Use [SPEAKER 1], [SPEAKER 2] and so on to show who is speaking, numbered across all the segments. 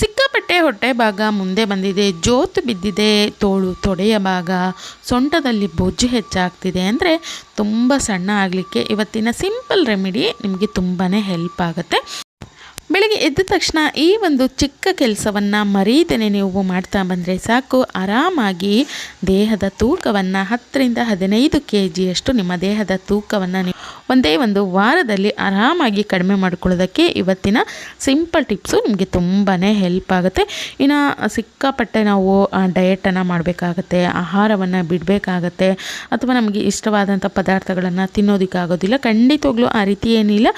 [SPEAKER 1] ಸಿಕ್ಕಾಪಟ್ಟೆ ಹೊಟ್ಟೆ ಭಾಗ ಮುಂದೆ ಬಂದಿದೆ, ಜೋತು ಬಿದ್ದಿದೆ, ತೋಳು ತೊಡೆಯ ಭಾಗ ಸೊಂಟದಲ್ಲಿ ಬೊಜ್ಜು ಹೆಚ್ಚಾಗ್ತಿದೆ ಅಂದರೆ ತುಂಬ ಸಣ್ಣ ಆಗಲಿಕ್ಕೆ ಇವತ್ತಿನ ಸಿಂಪಲ್ ರೆಮಿಡಿ ನಿಮಗೆ ತುಂಬಾ ಹೆಲ್ಪ್ ಆಗುತ್ತೆ. ಬೆಳಗ್ಗೆ ಎದ್ದ ತಕ್ಷಣ ಈ ಒಂದು ಚಿಕ್ಕ ಕೆಲಸವನ್ನು ಮರೀದೇನೆ ನೀವು ಮಾಡ್ತಾ ಬಂದರೆ ಸಾಕು. ಆರಾಮಾಗಿ ದೇಹದ ತೂಕವನ್ನು ಹತ್ತರಿಂದ ಹದಿನೈದು ಕೆ ಜಿಯಷ್ಟು ನಿಮ್ಮ ದೇಹದ ತೂಕವನ್ನು ನೀವು ಒಂದೇ ಒಂದು ವಾರದಲ್ಲಿ ಆರಾಮಾಗಿ ಕಡಿಮೆ ಮಾಡ್ಕೊಳ್ಳೋದಕ್ಕೆ ಇವತ್ತಿನ ಸಿಂಪಲ್ ಟಿಪ್ಸು ನಿಮಗೆ ತುಂಬಾ ಹೆಲ್ಪ್ ಆಗುತ್ತೆ. ಇನ್ನು ಸಿಕ್ಕಾಪಟ್ಟೆ ನಾವು ಡಯೆಟನ್ನು ಮಾಡಬೇಕಾಗತ್ತೆ, ಆಹಾರವನ್ನು ಬಿಡಬೇಕಾಗತ್ತೆ, ಅಥವಾ ನಮಗೆ ಇಷ್ಟವಾದಂಥ ಪದಾರ್ಥಗಳನ್ನು ತಿನ್ನೋದಕ್ಕಾಗೋದಿಲ್ಲ. ಖಂಡಿತವಾಗ್ಲೂ ಆ ರೀತಿ ಏನಿಲ್ಲ.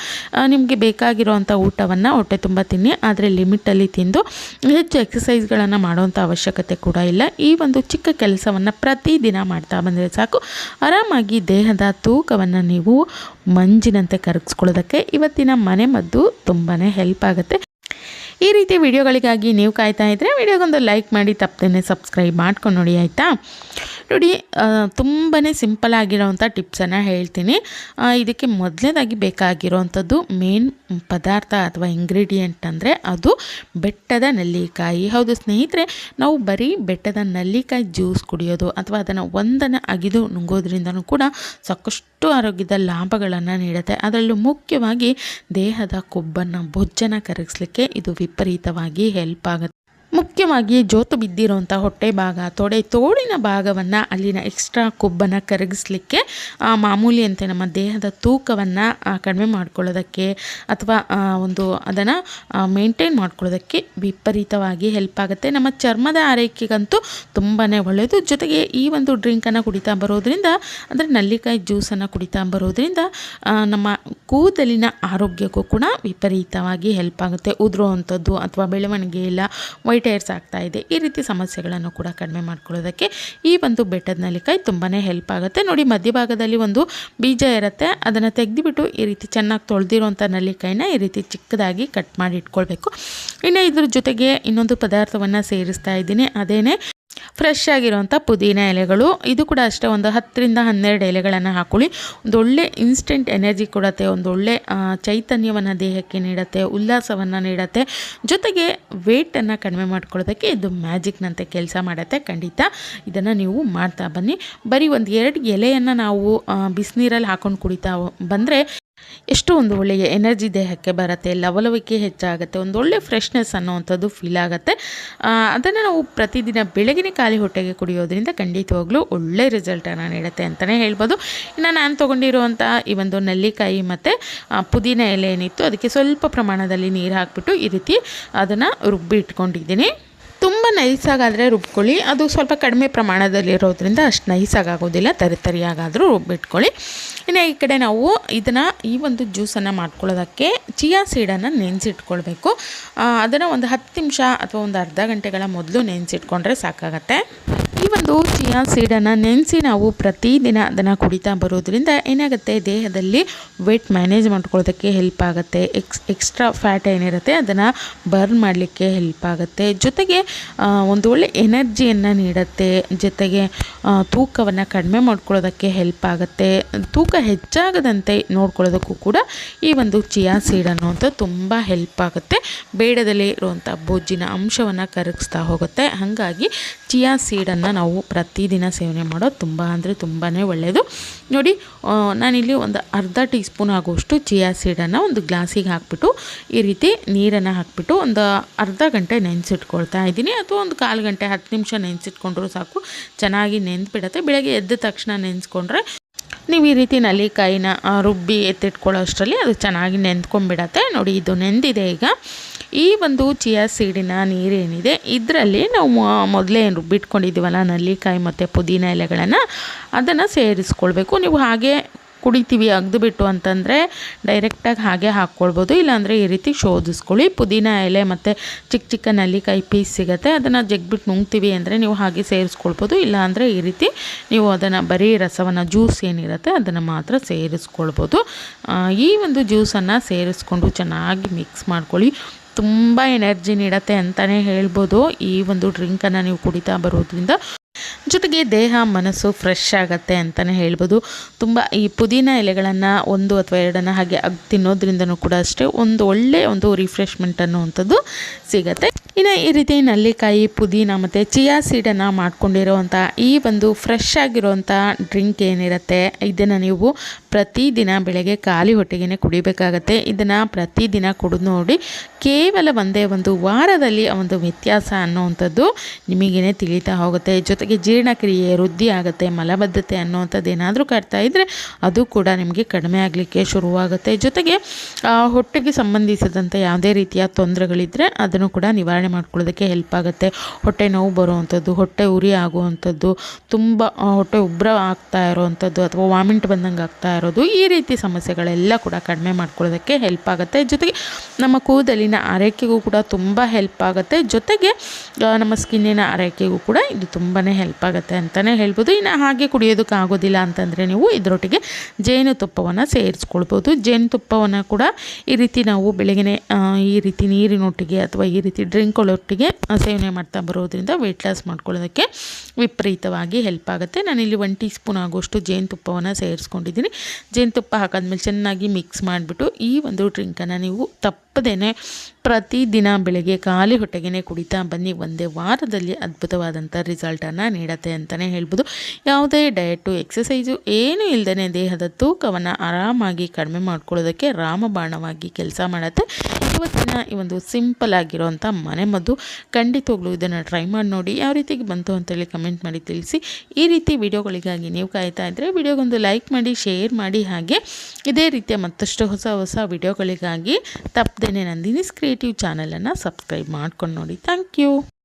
[SPEAKER 1] ನಿಮಗೆ ಬೇಕಾಗಿರುವಂಥ ಊಟವನ್ನು ಹೊಟ್ಟೆ ತುಂಬ ತಿನ್ನಿ, ಆದರೆ ಲಿಮಿಟಲ್ಲಿ ತಿಂದು ಹೆಚ್ಚು ಎಕ್ಸಸೈಸ್ಗಳನ್ನು ಮಾಡುವಂಥ ಅವಶ್ಯಕತೆ ಕೂಡ ಇಲ್ಲ. ಈ ಒಂದು ಚಿಕ್ಕ ಕೆಲಸವನ್ನು ಪ್ರತಿದಿನ ಮಾಡ್ತಾ ಬಂದರೆ ಸಾಕು. ಆರಾಮಾಗಿ ದೇಹದ ತೂಕವನ್ನು ನೀವು ಮಂಜಿನಂತೆ ಕರಗಿಸ್ಕೊಳ್ಳೋದಕ್ಕೆ ಇವತ್ತಿನ ಮನೆ ಮದ್ದು ತುಂಬಾ ಹೆಲ್ಪ್ ಆಗುತ್ತೆ. ಈ ರೀತಿ ವಿಡಿಯೋಗಳಿಗಾಗಿ ನೀವು ಕಾಯ್ತಾ ಇದ್ದರೆ ವಿಡಿಯೋಗೊಂದು ಲೈಕ್ ಮಾಡಿ ತಪ್ಪದೇ ಸಬ್ಸ್ಕ್ರೈಬ್ ಮಾಡ್ಕೊಂಡು ನೋಡಿ, ಆಯಿತಾ? ನೋಡಿ ತುಂಬಾ ಸಿಂಪಲ್ ಆಗಿರೋವಂಥ ಟಿಪ್ಸನ್ನು ಹೇಳ್ತೀನಿ. ಇದಕ್ಕೆ ಮೊದಲನೇದಾಗಿ ಬೇಕಾಗಿರೋವಂಥದ್ದು ಮೇನ್ ಪದಾರ್ಥ ಅಥವಾ ಇಂಗ್ರೀಡಿಯೆಂಟ್ ಅಂದರೆ ಅದು ಬೆಟ್ಟದ ನೆಲ್ಲಿಕಾಯಿ. ಹೌದು ಸ್ನೇಹಿತರೆ, ನಾವು ಬರೀ ಬೆಟ್ಟದ ನೆಲ್ಲಿಕಾಯಿ ಜ್ಯೂಸ್ ಕುಡಿಯೋದು ಅಥವಾ ಅದನ್ನು ಒಂದನ್ನು ಅಗಿದು ನುಂಗೋದ್ರಿಂದನೂ ಕೂಡ ಸಾಕಷ್ಟು ಆರೋಗ್ಯದ ಲಾಭಗಳನ್ನು ನೀಡುತ್ತೆ. ಅದರಲ್ಲೂ ಮುಖ್ಯವಾಗಿ ದೇಹದ ಕೊಬ್ಬನ್ನು ಬೊಜ್ಜನ್ನು ಕರಗಿಸ್ಲಿಕ್ಕೆ ಇದು ವಿಪರೀತವಾಗಿ ಹೆಲ್ಪ್ ಆಗುತ್ತೆ. ಮುಖ್ಯವಾಗಿ ಜೋತು ಬಿದ್ದಿರುವಂಥ ಹೊಟ್ಟೆ ಭಾಗ, ತೊಡೆ ತೋಳಿನ ಭಾಗವನ್ನು ಅಲ್ಲಿನ ಎಕ್ಸ್ಟ್ರಾ ಕೊಬ್ಬನ್ನು ಕರಗಿಸ್ಲಿಕ್ಕೆ ಮಾಮೂಲಿ ಅಂತೆ ನಮ್ಮ ದೇಹದ ತೂಕವನ್ನು ಕಡಿಮೆ ಮಾಡ್ಕೊಳ್ಳೋದಕ್ಕೆ ಅಥವಾ ಒಂದು ಅದನ್ನು ಮೇಂಟೈನ್ ಮಾಡ್ಕೊಳ್ಳೋದಕ್ಕೆ ವಿಪರೀತವಾಗಿ ಹೆಲ್ಪ್ ಆಗುತ್ತೆ. ನಮ್ಮ ಚರ್ಮದ ಆರೈಕೆಗಂತೂ ತುಂಬಾ ಒಳ್ಳೆಯದು ಜೊತೆಗೆ ಈ ಒಂದು ಡ್ರಿಂಕನ್ನು ಕುಡಿತಾ ಬರೋದ್ರಿಂದ, ಅಂದರೆ ನಲ್ಲಿಕಾಯಿ ಜ್ಯೂಸನ್ನು ಕುಡಿತಾ ಬರೋದ್ರಿಂದ ನಮ್ಮ ಕೂದಲಿನ ಆರೋಗ್ಯಕ್ಕೂ ಕೂಡ ವಿಪರೀತವಾಗಿ ಹೆಲ್ಪ್ ಆಗುತ್ತೆ. ಉದುರುವಂಥದ್ದು ಅಥವಾ ಬೆಳವಣಿಗೆ ಇಲ್ಲ ವೈಟ್ ಹೇರ್ಸ್ ಆಗ್ತಾ ಇದೆ, ಈ ರೀತಿ ಸಮಸ್ಯೆಗಳನ್ನು ಕೂಡ ಕಡಿಮೆ ಮಾಡ್ಕೊಳ್ಳೋದಕ್ಕೆ ಈ ಒಂದು ಬೆಟ್ಟದ ನಲಿಕಾಯಿ ತುಂಬಾ ಹೆಲ್ಪ್ ಆಗುತ್ತೆ. ನೋಡಿ, ಮಧ್ಯಭಾಗದಲ್ಲಿ ಒಂದು ಬೀಜ ಇರುತ್ತೆ, ಅದನ್ನು ತೆಗೆದುಬಿಟ್ಟು ಈ ರೀತಿ ಚೆನ್ನಾಗಿ ತೊಳೆದಿರುವಂಥ ನೆಲ್ಲಿಕಾಯಿನ ಈ ರೀತಿ ಚಿಕ್ಕದಾಗಿ ಕಟ್ ಮಾಡಿ ಇಟ್ಕೊಳ್ಬೇಕು. ಇನ್ನು ಇದ್ರ ಜೊತೆಗೆ ಇನ್ನೊಂದು ಪದಾರ್ಥವನ್ನು ಸೇರಿಸ್ತಾ ಇದ್ದೀನಿ, ಅದೇನೇ ಫ್ರೆಶ್ ಆಗಿರುವಂಥ ಪುದೀನ ಎಲೆಗಳು. ಇದು ಕೂಡ ಅಷ್ಟೇ ಒಂದು ಹತ್ತರಿಂದ ಹನ್ನೆರಡು ಎಲೆಗಳನ್ನು ಹಾಕೊಳ್ಳಿ. ಒಂದು ಒಳ್ಳೆ ಇನ್ಸ್ಟೆಂಟ್ ಎನರ್ಜಿ ಕೊಡುತ್ತೆ ಒಂದು ಒಳ್ಳೆ ಚೈತನ್ಯವನ್ನು ದೇಹಕ್ಕೆ ನೀಡುತ್ತೆ, ಉಲ್ಲಾಸವನ್ನು ನೀಡುತ್ತೆ. ಜೊತೆಗೆ ವೆಯ್ಟನ್ನು ಕಡಿಮೆ ಮಾಡ್ಕೊಳ್ಳೋದಕ್ಕೆ ಇದು ಮ್ಯಾಜಿಕ್ನಂತೆ ಕೆಲಸ ಮಾಡುತ್ತೆ, ಖಂಡಿತ. ಇದನ್ನು ನೀವು ಮಾಡ್ತಾ ಬನ್ನಿ. ಬರೀ ಒಂದು ಎರಡು ಎಲೆಯನ್ನು ನಾವು ಬಿಸಿನೀರಲ್ಲಿ ಹಾಕೊಂಡು ಕುಡಿತಾ ಬಂದರೆ ಎಷ್ಟು ಒಂದು ಒಳ್ಳೆಯ ಎನರ್ಜಿ ದೇಹಕ್ಕೆ ಬರುತ್ತೆ, ಲವಲವಿಕೆ ಹೆಚ್ಚಾಗುತ್ತೆ, ಒಂದು ಒಳ್ಳೆ ಫ್ರೆಶ್ನೆಸ್ ಅನ್ನುವಂಥದ್ದು ಫೀಲ್ ಆಗುತ್ತೆ. ಅದನ್ನು ನಾವು ಪ್ರತಿದಿನ ಬೆಳಗಿನ ಖಾಲಿ ಹೊಟ್ಟೆಗೆ ಕುಡಿಯೋದ್ರಿಂದ ಖಂಡಿತವಾಗ್ಲೂ ಒಳ್ಳೆ ರಿಸಲ್ಟನ್ನು ನೀಡುತ್ತೆ ಅಂತಲೇ ಹೇಳ್ಬೋದು. ಇನ್ನು ನಾನು ತೊಗೊಂಡಿರುವಂಥ ಈ ಒಂದು ನೆಲ್ಲಿಕಾಯಿ ಮತ್ತು ಪುದೀನ ಎಲೆ ಏನಿತ್ತು, ಅದಕ್ಕೆ ಸ್ವಲ್ಪ ಪ್ರಮಾಣದಲ್ಲಿ ನೀರು ಹಾಕಿಬಿಟ್ಟು ಈ ರೀತಿ ಅದನ್ನು ರುಬ್ಬಿ ಇಟ್ಕೊಂಡಿದ್ದೀನಿ ತುಂಬ ನೈಸಾಗಾದರೆ ರುಬ್ಕೊಳ್ಳಿ. ಅದು ಸ್ವಲ್ಪ ಕಡಿಮೆ ಪ್ರಮಾಣದಲ್ಲಿರೋದ್ರಿಂದ ಅಷ್ಟು ನೈಸಾಗೋದಿಲ್ಲ ತರಿ ತರಿಯಾಗಾದರೂ ರುಬ್ಬಿಟ್ಕೊಳ್ಳಿ. ಇನ್ನು ಈ ಕಡೆ ನಾವು ಇದನ್ನು ಈ ಒಂದು ಜ್ಯೂಸನ್ನು ಮಾಡ್ಕೊಳ್ಳೋದಕ್ಕೆ ಚಿಯಾ ಸೀಡನ್ನು ನೆನೆಸಿಟ್ಕೊಳ್ಬೇಕು. ಅದನ್ನು ಒಂದು ಹತ್ತು ನಿಮಿಷ ಅಥವಾ ಒಂದು ಅರ್ಧ ಗಂಟೆಗಳ ಮೊದಲು ನೆನೆಸಿಟ್ಕೊಂಡ್ರೆ ಸಾಕಾಗತ್ತೆ. ಒಂದು ಚಿಯಾ ಸೀಡನ್ನು ನೆನೆಸಿ ನಾವು ಪ್ರತಿದಿನ ಅದನ್ನು ಕುಡಿತಾ ಬರೋದ್ರಿಂದ ಏನಾಗುತ್ತೆ? ದೇಹದಲ್ಲಿ ವೆಯ್ಟ್ ಮ್ಯಾನೇಜ್ ಮಾಡ್ಕೊಳ್ಳೋದಕ್ಕೆ ಹೆಲ್ಪ್ ಆಗುತ್ತೆ. ಎಕ್ಸ್ ಎಕ್ಸ್ಟ್ರಾ ಫ್ಯಾಟ್ ಏನಿರುತ್ತೆ ಅದನ್ನು ಬರ್ನ್ ಮಾಡಲಿಕ್ಕೆ ಹೆಲ್ಪ್ ಆಗುತ್ತೆ. ಜೊತೆಗೆ ಒಂದು ಒಳ್ಳೆ ಎನರ್ಜಿಯನ್ನು ನೀಡುತ್ತೆ. ಜೊತೆಗೆ ತೂಕವನ್ನು ಕಡಿಮೆ ಮಾಡ್ಕೊಳ್ಳೋದಕ್ಕೆ ಹೆಲ್ಪ್ ಆಗುತ್ತೆ. ತೂಕ ಹೆಚ್ಚಾಗದಂತೆ ನೋಡ್ಕೊಳ್ಳೋದಕ್ಕೂ ಕೂಡ ಈ ಒಂದು ಚಿಯಾ ಸೀಡ್ ಅನ್ನುವಂಥ ತುಂಬ ಹೆಲ್ಪ್ ಆಗುತ್ತೆ. ಬೇಡದಲ್ಲಿ ಇರುವಂಥ ಬೊಜ್ಜಿನ ಅಂಶವನ್ನು ಕರಗಿಸ್ತಾ ಹೋಗುತ್ತೆ. ಹಾಗಾಗಿ ಚಿಯಾ ಸೀಡನ್ನು ನಾವು ಪ್ರತಿದಿನ ಸೇವನೆ ಮಾಡೋದು ತುಂಬ ಅಂದರೆ ತುಂಬಾ ಒಳ್ಳೆಯದು ನೋಡಿ ನಾನಿಲ್ಲಿ ಒಂದು ಅರ್ಧ ಟೀ ಸ್ಪೂನ್ ಆಗುವಷ್ಟು ಚಿಯಾ ಸೀಡನ್ನು ಒಂದು ಗ್ಲಾಸಿಗೆ ಹಾಕ್ಬಿಟ್ಟು, ಈ ರೀತಿ ನೀರನ್ನು ಹಾಕ್ಬಿಟ್ಟು ಒಂದು ಅರ್ಧ ಗಂಟೆ ನೆನೆಸಿಟ್ಕೊಳ್ತಾ ಇದ್ದೀನಿ. ಅಥವಾ ಒಂದು ಕಾಲು ಗಂಟೆ, ಹತ್ತು ನಿಮಿಷ ನೆನೆಸಿಟ್ಕೊಂಡ್ರೂ ಸಾಕು, ಚೆನ್ನಾಗಿ ನೆನೆದ್ಬಿಡತ್ತೆ ಬೆಳಗ್ಗೆ ಎದ್ದ ತಕ್ಷಣ ನೆನೆಸ್ಕೊಂಡ್ರೆ ನೀವು ಈ ರೀತಿ ನಲ್ಲಿಕಾಯಿನ ರುಬ್ಬಿ ಎತ್ತಿಟ್ಕೊಳ್ಳೋ ಅಷ್ಟರಲ್ಲಿ ಅದು ಚೆನ್ನಾಗಿ ನೆಂದ್ಕೊಂಡ್ಬಿಡತ್ತೆ ನೋಡಿ, ಇದು ನೆಂದಿದೆ ಈಗ. ಈ ಒಂದು ಚಿಯಾ ಸೀಡಿನ ನೀರೇನಿದೆ, ಇದರಲ್ಲಿ ನಾವು ಮೊದಲೇ ಏನು ರುಬ್ಬಿಟ್ಕೊಂಡಿದ್ದೀವಲ್ಲ ನಲ್ಲಿಕಾಯಿ ಮತ್ತು ಪುದೀನ ಎಲೆಗಳನ್ನು, ಅದನ್ನು ಸೇರಿಸ್ಕೊಳ್ಬೇಕು. ನೀವು ಹಾಗೆ ಕುಡಿತೀವಿ, ಅಗ್ದುಬಿಟ್ಟು ಅಂತಂದರೆ ಡೈರೆಕ್ಟಾಗಿ ಹಾಗೆ ಹಾಕ್ಕೊಳ್ಬೋದು. ಇಲ್ಲಾಂದರೆ ಈ ರೀತಿ ಶೋಧಿಸ್ಕೊಳ್ಳಿ. ಪುದೀನ ಎಲೆ ಮತ್ತು ಚಿಕ್ಕ ಚಿಕ್ಕ ನಲ್ಲಿಕಾಯಿ ಪೀಸ್ ಸಿಗುತ್ತೆ, ಅದನ್ನು ಜಗ್ಬಿಟ್ಟು ನುಂಗ್ತೀವಿ ಅಂದರೆ ನೀವು ಹಾಗೆ ಸೇರಿಸ್ಕೊಳ್ಬೋದು. ಇಲ್ಲಾಂದರೆ ಈ ರೀತಿ ನೀವು ಅದನ್ನು ಬರೀ ರಸವನ್ನು ಜ್ಯೂಸ್ ಏನಿರುತ್ತೆ ಅದನ್ನು ಮಾತ್ರ ಸೇರಿಸ್ಕೊಳ್ಬೋದು. ಈ ಒಂದು ಜ್ಯೂಸನ್ನು ಸೇರಿಸ್ಕೊಂಡು ಚೆನ್ನಾಗಿ ಮಿಕ್ಸ್ ಮಾಡ್ಕೊಳ್ಳಿ. ತುಂಬ ಎನರ್ಜಿ ನೀಡುತ್ತೆ ಅಂತಲೇ ಹೇಳ್ಬೋದು. ಈ ಒಂದು ಡ್ರಿಂಕನ್ನು ನೀವು ಕುಡಿತಾ ಬರೋದ್ರಿಂದ ಜೊತೆಗೆ ದೇಹ, ಮನಸ್ಸು ಫ್ರೆಶ್ ಆಗುತ್ತೆ ಅಂತಲೇ ಹೇಳ್ಬೋದು. ತುಂಬ ಈ ಪುದೀನ ಎಲೆಗಳನ್ನು ಒಂದು ಅಥವಾ ಎರಡನ್ನು ಹಾಗೆ ಅಗ್ ತಿನ್ನೋದ್ರಿಂದನೂ ಕೂಡ ಅಷ್ಟೇ ಒಂದು ಒಳ್ಳೆಯ ಒಂದು ರಿಫ್ರೆಶ್ಮೆಂಟ್ ಅನ್ನುವಂಥದ್ದು ಸಿಗುತ್ತೆ. ಇನ್ನು ಈ ರೀತಿ ನಲ್ಲಿಕಾಯಿ, ಪುದೀನ ಮತ್ತು ಚಿಯಾ ಸೀಡನ್ನು ಮಾಡ್ಕೊಂಡಿರೋವಂಥ ಈ ಒಂದು ಫ್ರೆಶ್ ಆಗಿರೋವಂಥ ಡ್ರಿಂಕ್ ಏನಿರುತ್ತೆ, ಇದನ್ನು ನೀವು ಪ್ರತಿದಿನ ಬೆಳಗ್ಗೆ ಖಾಲಿ ಹೊಟ್ಟೆಗೆ ಕುಡಿಬೇಕಾಗತ್ತೆ. ಇದನ್ನು ಪ್ರತಿದಿನ ಕುಡಿದು ನೋಡಿ ಕೇವಲ ಒಂದೇ ಒಂದು ವಾರದಲ್ಲಿ ಒಂದು ವ್ಯತ್ಯಾಸ ಅನ್ನೋವಂಥದ್ದು ನಿಮಗೇನೆ ತಿಳಿತಾ ಹೋಗುತ್ತೆ. ಜೊತೆಗೆ ಜೀರ್ಣಕ್ರಿಯೆ, ವೃದ್ಧಿ ಆಗುತ್ತೆ, ಮಲಬದ್ಧತೆ ಅನ್ನೋವಂಥದ್ದು ಏನಾದರೂ ಕಾಡ್ತಾ ಇದ್ದರೆ ಅದು ಕೂಡ ನಿಮಗೆ ಕಡಿಮೆ ಆಗಲಿಕ್ಕೆ ಶುರುವಾಗುತ್ತೆ. ಜೊತೆಗೆ ಹೊಟ್ಟೆಗೆ ಸಂಬಂಧಿಸಿದಂಥ ಯಾವುದೇ ರೀತಿಯ ತೊಂದರೆಗಳಿದ್ದರೆ ಅದನ್ನು ಕೂಡ ನಿವಾರಣೆ ಮಾಡ್ಕೊಳ್ಳೋದಕ್ಕೆ ಹೆಲ್ಪ್ ಆಗುತ್ತೆ. ಹೊಟ್ಟೆ ನೋವು ಬರುವಂಥದ್ದು, ಹೊಟ್ಟೆ ಉರಿ ಆಗುವಂಥದ್ದು, ತುಂಬ ಹೊಟ್ಟೆ ಉಬ್ಬರ ಆಗ್ತಾ ಇರೋವಂಥದ್ದು ಅಥವಾ ವಾಮಿಂಟ್ ಬಂದಂಗೆ ಆಗ್ತಾ ಇರೋದು, ಈ ರೀತಿ ಸಮಸ್ಯೆಗಳೆಲ್ಲ ಕೂಡ ಕಡಿಮೆ ಮಾಡ್ಕೊಳ್ಳೋದಕ್ಕೆ ಹೆಲ್ಪ್ ಆಗುತ್ತೆ. ಜೊತೆಗೆ, ನಮ್ಮ ಕೂದಲಿನ ಆರೈಕೆಗೂ ಕೂಡ ತುಂಬ ಹೆಲ್ಪ್ ಆಗುತ್ತೆ. ಜೊತೆಗೆ ನಮ್ಮ ಸ್ಕಿನ್ನಿನ ಆರೈಕೆಗೂ ಕೂಡ ಇದು ತುಂಬಾ ಹೆಲ್ಪ್ ಆಗುತ್ತೆ ಅಂತಲೇ ಹೇಳ್ಬೋದು. ಇನ್ನು ಹಾಗೆ ಕುಡಿಯೋದಕ್ಕೆ ಆಗೋದಿಲ್ಲ ಅಂತಂದರೆ ನೀವು ಇದರೊಟ್ಟಿಗೆ ಜೇನುತುಪ್ಪವನ್ನು ಸೇರಿಸ್ಕೊಳ್ಬೋದು. ಜೇನುತುಪ್ಪವನ್ನು ಕೂಡ ಈ ರೀತಿ ನಾವು ಬೆಳಗ್ಗೆ ಈ ರೀತಿ ನೀರಿನೊಟ್ಟಿಗೆ ಅಥವಾ ಈ ರೀತಿ ಡ್ರಿಂಕ್ಗಳೊಟ್ಟಿಗೆ ಸೇವನೆ ಮಾಡ್ತಾ ಬರೋದ್ರಿಂದ ವೆಯ್ಟ್ ಲಾಸ್ ಮಾಡ್ಕೊಳ್ಳೋದಕ್ಕೆ ವಿಪರೀತವಾಗಿ ಹೆಲ್ಪ್ ಆಗುತ್ತೆ. ನಾನಿಲ್ಲಿ ಒನ್ ಟೀ ಸ್ಪೂನ್ ಆಗುವಷ್ಟು ಜೇನುತುಪ್ಪವನ್ನು ಸೇರಿಸ್ಕೊಂಡಿದ್ದೀನಿ. ಜೇನುತುಪ್ಪ ಹಾಕಾದ್ಮೇಲೆ ಚೆನ್ನಾಗಿ ಮಿಕ್ಸ್ ಮಾಡಿಬಿಟ್ಟು ಈ ಒಂದು ಡ್ರಿಂಕನ್ನು ನೀವು ತಪ್ಪದೇನೆ ಪ್ರತಿದಿನ ಬೆಳಗ್ಗೆ ಖಾಲಿ ಹೊಟ್ಟೆಗೆ ಕುಡಿತಾ ಬನ್ನಿ. ಒಂದೇ ವಾರದಲ್ಲಿ ಅದ್ಭುತವಾದಂಥ ರಿಸಲ್ಟನ್ನು ನೀಡತ್ತೆ ಅಂತಲೇ ಹೇಳ್ಬೋದು. ಯಾವುದೇ ಡಯಟು ಎಕ್ಸಸೈಸು ಏನೂ ಇಲ್ಲದೇ ದೇಹದ ತೂಕವನ್ನು ಆರಾಮಾಗಿ ಕಡಿಮೆ ಮಾಡ್ಕೊಳ್ಳೋದಕ್ಕೆ ರಾಮಬಾಣವಾಗಿ ಕೆಲಸ ಮಾಡುತ್ತೆ. ಇವತ್ತಿನ ಈ ಒಂದು ಸಿಂಪಲ್ ಆಗಿರೋಂಥ ಮನೆಮದ್ದು ಖಂಡಿತವಾಗ್ಲೂ ಇದನ್ನು ಟ್ರೈ ಮಾಡಿ ನೋಡಿ. ಯಾವ ರೀತಿಗೆ ಬಂತು ಅಂತೇಳಿ ಕಮೆಂಟ್ ಮಾಡಿ ತಿಳಿಸಿ. ಈ ರೀತಿ ವಿಡಿಯೋಗಳಿಗಾಗಿ ನೀವು ಕಾಯ್ತಾ ಇದ್ದರೆ ವಿಡಿಯೋಗೊಂದು ಲೈಕ್ ಮಾಡಿ ಶೇರ್ ಮಾಡಿ ಹಾಗೆ ಇದೇ ರೀತಿಯ ಮತ್ತಷ್ಟು ಹೊಸ ಹೊಸ ವಿಡಿಯೋಗಳಿಗಾಗಿ ತಪ್ಪದೇನೆ ನಂದಿನಿ ಕ್ರಿಯೇಟಿವ್ ಚಾನಲನ್ನು ಸಬ್ಸ್ಕ್ರೈಬ್ ಮಾಡ್ಕೊಂಡು ನೋಡಿ. Thank you